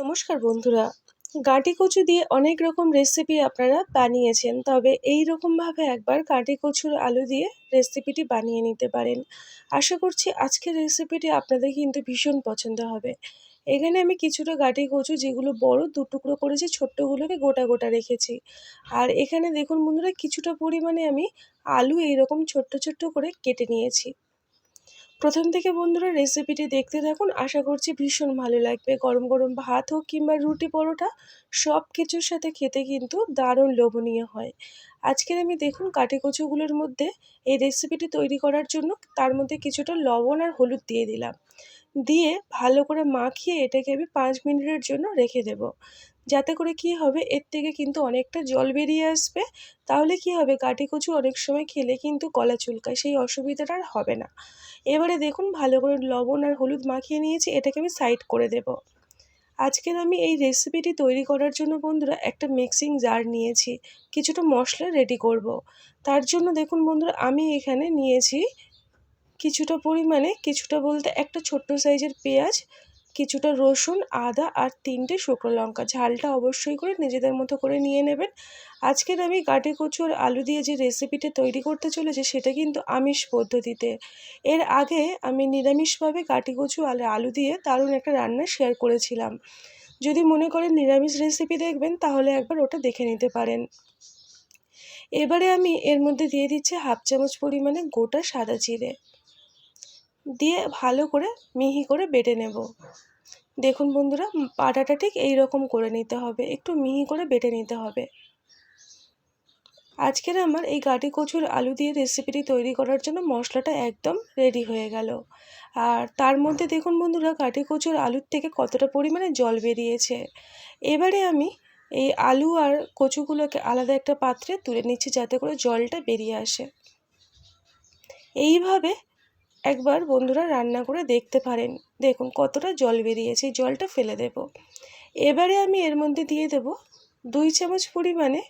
নমস্কার বন্ধুরা। গাঁটি কচু দিয়ে অনেক রকম রেসিপি আপনারা বানিয়েছেন, তবে এই রকমভাবে একবার গাঁটি কচুর আলু দিয়ে রেসিপিটি বানিয়ে নিতে পারেন। আশা করছি আজকের রেসিপিটি আপনাদের কিন্তু ভীষণ পছন্দ হবে। এখানে আমি কিছুটা গাঁটি কচু, যেগুলো বড় দু টুকরো করেছি ছোট্টগুলোকে গোটা গোটা রেখেছি। আর এখানে দেখুন বন্ধুরা, কিছুটা পরিমাণে আমি আলু এইরকম ছোট্ট ছোট্ট করে কেটে নিয়েছি। প্রথম থেকে বন্ধুরা রেসিপিটি দেখতে থাকুন। আশা করছি ভীষণ ভালো লাগবে। গরম গরম ভাত হোক কিংবা রুটি পরোটা সব কিছুর সাথে খেতে কিন্তু দারুণ লোভনীয় হয়। আজকের আমি দেখুন কাটি কচুগুলোর মধ্যে এই রেসিপিটি তৈরি করার জন্য তার মধ্যে কিছুটা লবণ আর হলুদ দিয়ে দিলাম। দিয়ে ভালো করে মাখিয়ে এটাকে আমি পাঁচ মিনিটের জন্য রেখে দেব। যাতে করে কি হবে, এর থেকে কিন্তু অনেকটা জল বেরিয়ে আসবে। তাহলে কি হবে কাটি কচু অনেক সময় খেলে কিন্তু কলা চুলকায়, সেই অসুবিধাটা আর হবে না। এবারে দেখুন, ভালো করে লবণ আর হলুদ মাখিয়ে নিয়েছি, এটাকে আমি সাইড করে দেব। আজকের আমি এই রেসিপিটি তৈরি করার জন্য বন্ধুরা একটা মিক্সিং জার নিয়েছি, কিছুটা মশলা রেডি করব। তার জন্য দেখুন বন্ধুরা, আমি এখানে নিয়েছি কিছুটা পরিমাণে, কিছুটা বলতে একটা ছোট্ট সাইজের পেঁয়াজ কিছুটা রসুন, আদা আর তিনটে শুকনো লঙ্কা। ঝালটা অবশ্যই করে নিজেদের মতো করে নিয়ে নেবেন। আজকের আমি গাটি কচু আর আলু দিয়ে যে রেসিপিটা তৈরি করতে চলেছে, সেটা কিন্তু আমিষ পদ্ধতিতে। এর আগে আমি নিরামিষভাবে গাটি কচু আর আলু দিয়ে দারুণ একটা রান্না শেয়ার করেছিলাম। যদি মনে করেন নিরামিষ রেসিপি দেখবেন, তাহলে একবার ওটা দেখে নিতে পারেন। এবারে আমি এর মধ্যে দিয়ে দিচ্ছি হাফ চামচ পরিমাণে গোটা সাদা জিরে। দিয়ে ভালো করে মিহি করে বেটে নেব। দেখুন বন্ধুরা পাটাটা ঠিক এই রকম করে নিতে হবে। একটু মিহি করে বেটে নিতে হবে। আজকের আমার এই গাটি কচুর আলু দিয়ে রেসিপিটি তৈরি করার জন্য মশলাটা একদম রেডি হয়ে গেল। আর তার মধ্যে দেখুন বন্ধুরা, গাটি কচুর আলুর থেকে কতটা পরিমাণে জল বেরিয়েছে। এবারে আমি এই আলু আর কচুগুলোকে আলাদা একটা পাত্রে তুলে নিচ্ছি যাতে করে জলটা বেরিয়ে আসে। এইভাবে একবার বন্ধুরা রান্না করে দেখতে পারেন। দেখুন কতটা জল বেরিয়েছে, জলটা ফেলে দেব। এবারে আমি এর মধ্যে দিয়ে দেব দুই চামচ পরিমাণে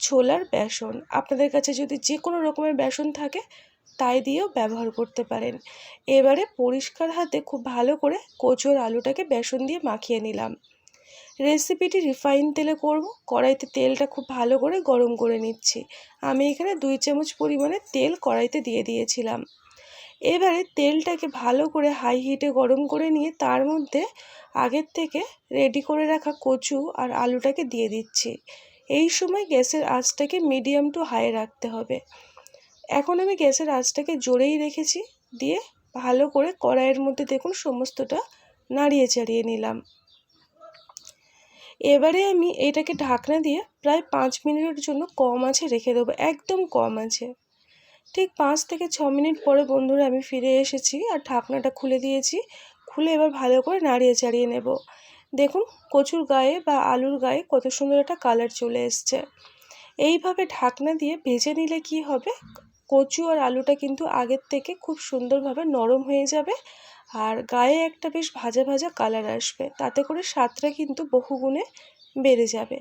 ছোলার বেসন। আপনাদের কাছে যদি যে কোনো রকমের বেসন থাকে, তাই দিয়েও ব্যবহার করতে পারেন। এবারে পরিষ্কার হাতে খুব ভালো করে কচুর আলুটাকে বেসন দিয়ে মাখিয়ে নিলাম। রেসিপিটি রিফাইন তেলে করব। কড়াইতে তেলটা খুব ভালো করে গরম করে নিচ্ছি। আমি এখানে দুই চামচ পরিমাণে তেল কড়াইতে দিয়ে দিয়েছিলাম। এবারে তেলটাকে ভালো করে হাই হিটে গরম করে নিয়ে তার মধ্যে আগের থেকে রেডি করে রাখা কচু আর আলুটাকে দিয়ে দিচ্ছি। এই সময় গ্যাসের আঁচটাকে মিডিয়াম টু হাই রাখতে হবে। এখন আমি গ্যাসের আঁচটাকে জোরেই রেখেছি, দিয়ে ভালো করে কড়াইয়ের মধ্যে দেখুন সমস্তটা নাড়িয়ে চাড়িয়ে নিলাম। এবারে আমি এটাকে ঢাকনা দিয়ে প্রায় পাঁচ মিনিটের জন্য কম আছে রেখে দেবো, একদম কম আছে ঠিক পাঁচ থেকে ছ মিনিট পরে বন্ধুরা আমি ফিরে এসেছি আর ঢাকনাটা খুলে দিয়েছি। খুলে এবার ভালো করে নাড়িয়ে চাড়িয়ে নেব। দেখুন, কচুর গায়ে বা আলুর গায়ে কত সুন্দর একটা কালার চলে এসছে। এইভাবে ঢাকনা দিয়ে ভেজে নিলে কি হবে? কচু আর আলুটা কিন্তু আগের থেকে খুব সুন্দরভাবে নরম হয়ে যাবে আর গায়ে একটা বেশ ভাজা ভাজা কালার আসবে। তাতে করে স্বাদটা কিন্তু বহুগুণে বেড়ে যাবে।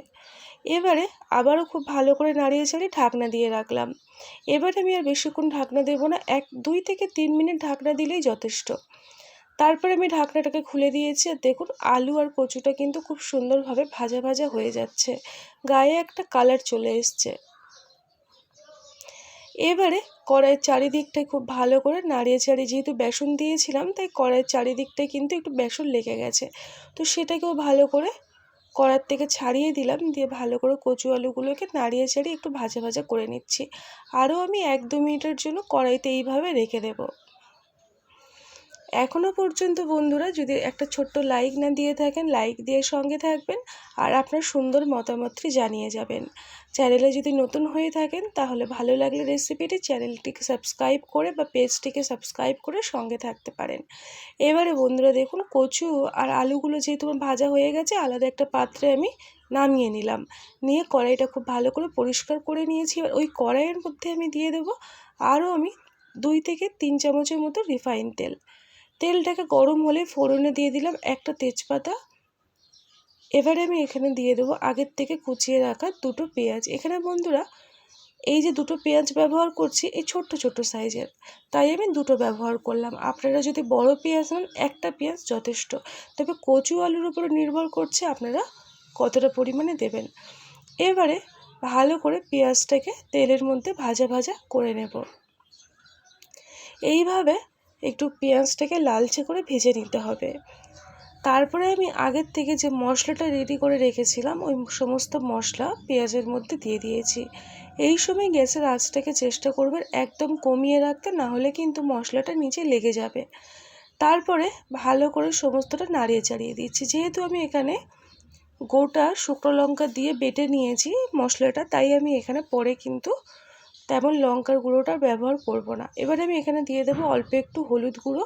এবারে আবারও খুব ভালো করে নাড়িয়ে চাড়িয়ে ঢাকনা দিয়ে রাখলাম। এবারে আমি আর বেশিক্ষণ ঢাকনা দেবো না, এক, দুই থেকে তিন মিনিট ঢাকনা দিলেই যথেষ্ট। তারপরে আমি ঢাকনাটাকে খুলে দিয়েছি আর দেখুন আলু আর কচুটা কিন্তু খুব সুন্দরভাবে ভাজা ভাজা হয়ে যাচ্ছে, গায়ে একটা কালার চলে এসছে। এবারে কড়াইয়ের চারিদিকটায় খুব ভালো করে নাড়িয়ে চাড়িয়ে যেহেতু বেসন দিয়েছিলাম, তাই কড়াইয়ের চারিদিকটায় কিন্তু একটু বেসন লেগে গেছে। তো সেটাকেও ভালো করে কড়ার থেকে ছাড়িয়ে দিলাম। দিয়ে ভালো করে কচু আলুগুলোকে নাড়িয়ে ছাড়িয়ে একটু ভাজা ভাজা করে নিচ্ছি। আরও আমি এক দু মিনিটের জন্য কড়াইতে এইভাবে রেখে দেবো। এখনও পর্যন্ত বন্ধুরা যদি একটা ছোট্ট লাইক না দিয়ে থাকেন লাইক দিয়ে সঙ্গে থাকবেন আর আপনার সুন্দর মতামতটি জানিয়ে যাবেন। চ্যানেলে যদি নতুন হয়ে থাকেন, তাহলে ভালো লাগলে রেসিপিটি চ্যানেলটিকে সাবস্ক্রাইব করে বা পেজটিকে সাবস্ক্রাইব করে সঙ্গে থাকতে পারেন। এবারে বন্ধুরা দেখুন, কচু আর আলুগুলো যেহেতু ভাজা হয়ে গেছে, আলাদা একটা পাত্রে আমি নামিয়ে নিলাম। নিয়ে কড়াইটা খুব ভালো করে পরিষ্কার করে নিয়েছি। এবার ওই কড়াইয়ের মধ্যে আমি দিয়ে দেবো আরও আমি দুই থেকে তিন চামচের মতো রিফাইন তেল। তেলটাকে গরম হলে ফোড়নে দিয়ে দিলাম একটা তেজপাতা। এবারে আমি এখানে দিয়ে দেবো আগের থেকে কুচিয়ে রাখা দুটো পেঁয়াজ। এখানে বন্ধুরা, এই যে দুটো পেঁয়াজ ব্যবহার করছি, এই ছোট্ট ছোট্ট সাইজের, তাই আমি দুটো ব্যবহার করলাম। আপনারা যদি বড় পেঁয়াজ নেন, একটা পেঁয়াজ যথেষ্ট। তবে কচু আলুর উপরে নির্ভর করছে আপনারা কতটা পরিমাণে দেবেন। এবারে ভালো করে পেঁয়াজটাকে তেলের মধ্যে ভাজা ভাজা করে নেব। এইভাবে একটু পেঁয়াজটাকে লালচে করে ভেজে নিতে হবে। তারপরে আমি আগের থেকে যে মশলাটা রেডি করে রেখেছিলাম, ওই সমস্ত মশলা পেঁয়াজের মধ্যে দিয়ে দিয়েছি। এই সময় গ্যাসের আঁচটাকে চেষ্টা করবেন একদম কমিয়ে রাখতে, না হলে কিন্তু মশলাটা নিচে লেগে যাবে। তারপরে ভালো করে সমস্তটা নাড়িয়ে চাড়িয়ে দিচ্ছি। যেহেতু আমি এখানে গোটা শুকনো লঙ্কা দিয়ে বেটে নিয়েছি মশলাটা, তাই আমি এখানে পরে কিন্তু তেমন লঙ্কার গুঁড়োটা ব্যবহার করব না। এবার আমি এখানে দিয়ে দেবো অল্প একটু হলুদ গুঁড়ো।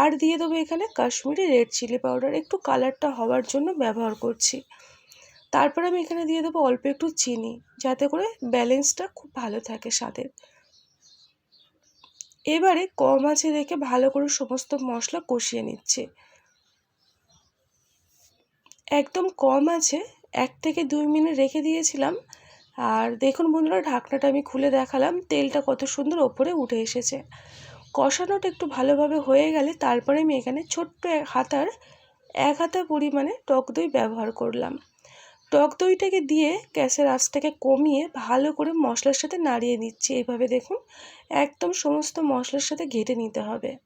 আর দিয়ে দেবো এখানে কাশ্মীরি রেড চিলি পাউডার। একটু কালারটা হওয়ার জন্য ব্যবহার করছি। তারপর আমি এখানে দিয়ে দেবো অল্প একটু চিনি, যাতে করে ব্যালেন্সটা খুব ভালো থাকে স্বাদের। এবারে কম আছে রেখে ভালো করে সমস্ত মশলা কষিয়ে নিচ্ছে। একদম কম আছে এক থেকে দুই মিনিট রেখে দিয়েছিলাম। আর দেখুন বন্ধুরা, ঢাকনাটা আমি খুলে দেখালাম। তেলটা কত সুন্দর ওপরে উঠে এসেছে। কষানোটা একটু ভালোভাবে হয়ে গেলে তারপরে আমি এখানে ছোট্ট হাতার, এক হাতা পরিমাণে টক দই ব্যবহার করলাম। টক দইটাকে দিয়ে গ্যাসের আঁচটাকে কমিয়ে ভালো করে মশলার সাথে নাড়িয়ে নিচ্ছি। এইভাবে দেখুন, একদম সমস্ত মশলার সাথে ঘেটে নিতে হবে।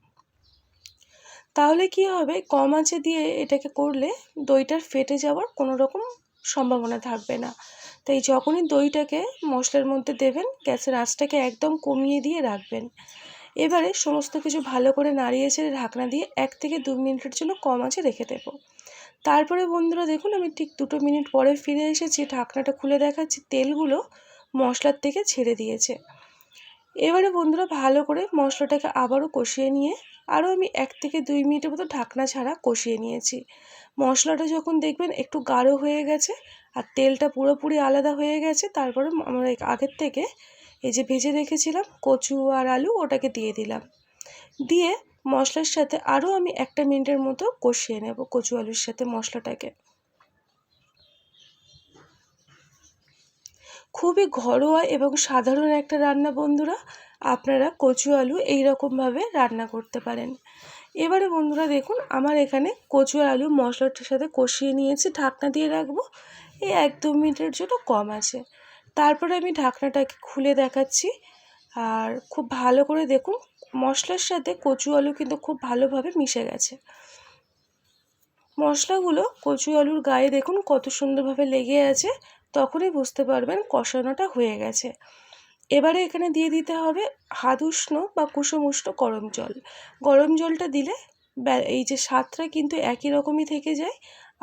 তাহলে কি হবে? কম আঁচে দিয়ে এটাকে করলে দইটার ফেটে যাওয়ার কোনো রকম সম্ভাবনা থাকবে না। তাই যখনই দইটাকে মশলার মধ্যে দেবেন, গ্যাসের আঁচটাকে একদম কমিয়ে দিয়ে রাখবেন। এবারে সমস্ত কিছু ভালো করে নাড়িয়ে ছেড়ে ঢাকনা দিয়ে এক থেকে দু মিনিটের জন্য কম আঁচে রেখে দেবো। তারপরে বন্ধুরা দেখুন, আমি ঠিক দুটো মিনিট পরে ফিরে এসেছি, ঢাকনাটা খুলে দেখাচ্ছি, তেলগুলো মশলার থেকে ছেড়ে দিয়েছে। এবারে বন্ধুরা ভালো করে মশলাটাকে আবারও কষিয়ে নিয়ে আরও আমি এক থেকে দুই মিনিটের মতো ঢাকনা ছাড়া কষিয়ে নিয়েছি। মশলাটা যখন দেখবেন একটু গাঢ় হয়ে গেছে আর তেলটা পুরোপুরি আলাদা হয়ে গেছে, তারপরে আমরা আগের থেকে এই যে ভেজে রেখেছিলাম কচু আর আলু ওটাকে দিয়ে দিলাম। দিয়ে মশলার সাথে আরও আমি একটা মিনিটের মতো কষিয়ে নেব কচু আলুর সাথে মশলাটাকে। খুবই ঘরোয়া এবং সাধারণ একটা রান্না, বন্ধুরা। আপনারা কচু আলু এইরকমভাবে রান্না করতে পারেন। এবারে, বন্ধুরা, দেখুন, আমার এখানে কচু আলু মশলাটার সাথে কষিয়ে নিয়েছি। ঢাকনা দিয়ে রাখব। এই এক দু মিনিটের জন্য কম আছে। তারপরে আমি ঢাকনাটাকে খুলে দেখাচ্ছি। আর খুব ভালো করে দেখুন, মশলার সাথে কচু আলু কিন্তু খুব ভালোভাবে মিশে গেছে। মশলাগুলো কচু আলুর গায়ে দেখুন কত সুন্দরভাবে লেগে আছে। তখনই বুঝতে পারবেন কষানোটা হয়ে গেছে। এবারে এখানে দিয়ে দিতে হবে হাত উষ্ণ বা কুসুম উষ্ণ গরম জল। গরম জলটা দিলে এই যে স্বাদটা কিন্তু একই রকমই থেকে যায়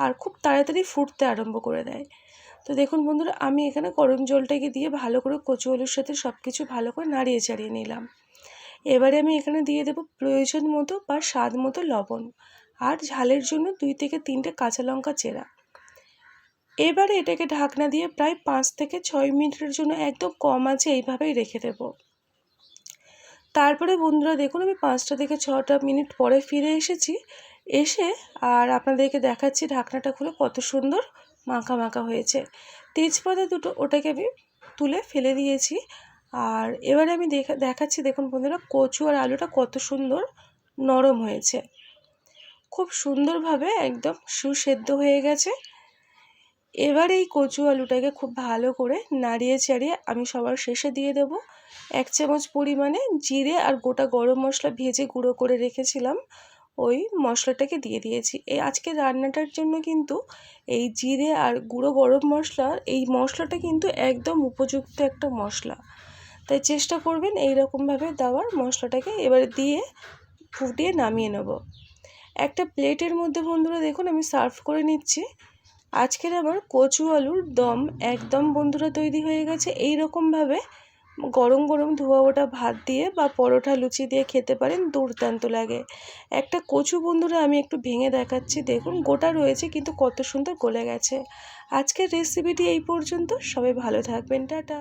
আর খুব তাড়াতাড়ি ফুটতে আরম্ভ করে দেয়। তো দেখুন বন্ধুরা, আমি এখানে গরম জলটাকে দিয়ে ভালো করে কচু আলুর সাথে সব কিছু ভালো করে নাড়িয়ে চাড়িয়ে নিলাম। এবারে আমি এখানে দিয়ে দেবো প্রয়োজন মতো বা স্বাদ মতো লবণ আর ঝালের জন্য দুই থেকে তিনটে কাঁচা লঙ্কা চেরা। এবারে এটাকে ঢাকনা দিয়ে প্রায় পাঁচ থেকে ছয় মিনিটের জন্য একদম কম আছে এইভাবেই রেখে দেব। তারপরে বন্ধুরা দেখুন, আমি পাঁচটা থেকে ছটা মিনিট পরে ফিরে এসেছি। এসে আর আপনাদেরকে দেখাচ্ছি ঢাকনাটা খুলে কত সুন্দর মাখা মাখা হয়েছে। তেজপাতা দুটো ওটাকে আমি তুলে ফেলে দিয়েছি। আর এবারে আমি দেখা, দেখাচ্ছি দেখুন বন্ধুরা, কচু আর আলুটা কত সুন্দর নরম হয়েছে। খুব সুন্দরভাবে একদম সুসেদ্ধ হয়ে গেছে। এবার এই কচু আলুটাকে খুব ভালো করে নাড়িয়ে চাড়িয়ে আমি সবার শেষে দিয়ে দেব। এক চামচ পরিমাণে জিরে আর গোটা গরম মশলা ভেজে গুঁড়ো করে রেখেছিলাম। ওই মশলাটাকে দিয়ে দিয়েছি। এই আজকে রান্নাটার জন্য কিন্তু এই জিরে আর গুঁড়ো গরম মশলার এই মশলাটা কিন্তু একদম উপযুক্ত একটা মশলা। তাই চেষ্টা করবেন এই রকমভাবে দেওয়ার মশলাটাকে এবারে দিয়ে ফুটিয়ে নামিয়ে নেব। একটা প্লেটের মধ্যে বন্ধুরা দেখুন আমি সার্ভ করে নিচ্ছি। আজকের আমার কচু আলুর দম একদম বন্ধুরা তৈরি হয়ে গেছে। এই রকমভাবে গরম গরম ধোয়া ওটা ভাত দিয়ে বা পরোটা লুচি দিয়ে খেতে পারেন, দুর্দান্ত লাগে। একটা কচু বন্ধুরা আমি একটু ভেঙে দেখাচ্ছি, দেখুন গোটা রয়েছে কিন্তু কত সুন্দর গলে গেছে। আজকের রেসিপিটি এই পর্যন্ত, সবাই ভালো থাকবেন, টাটা।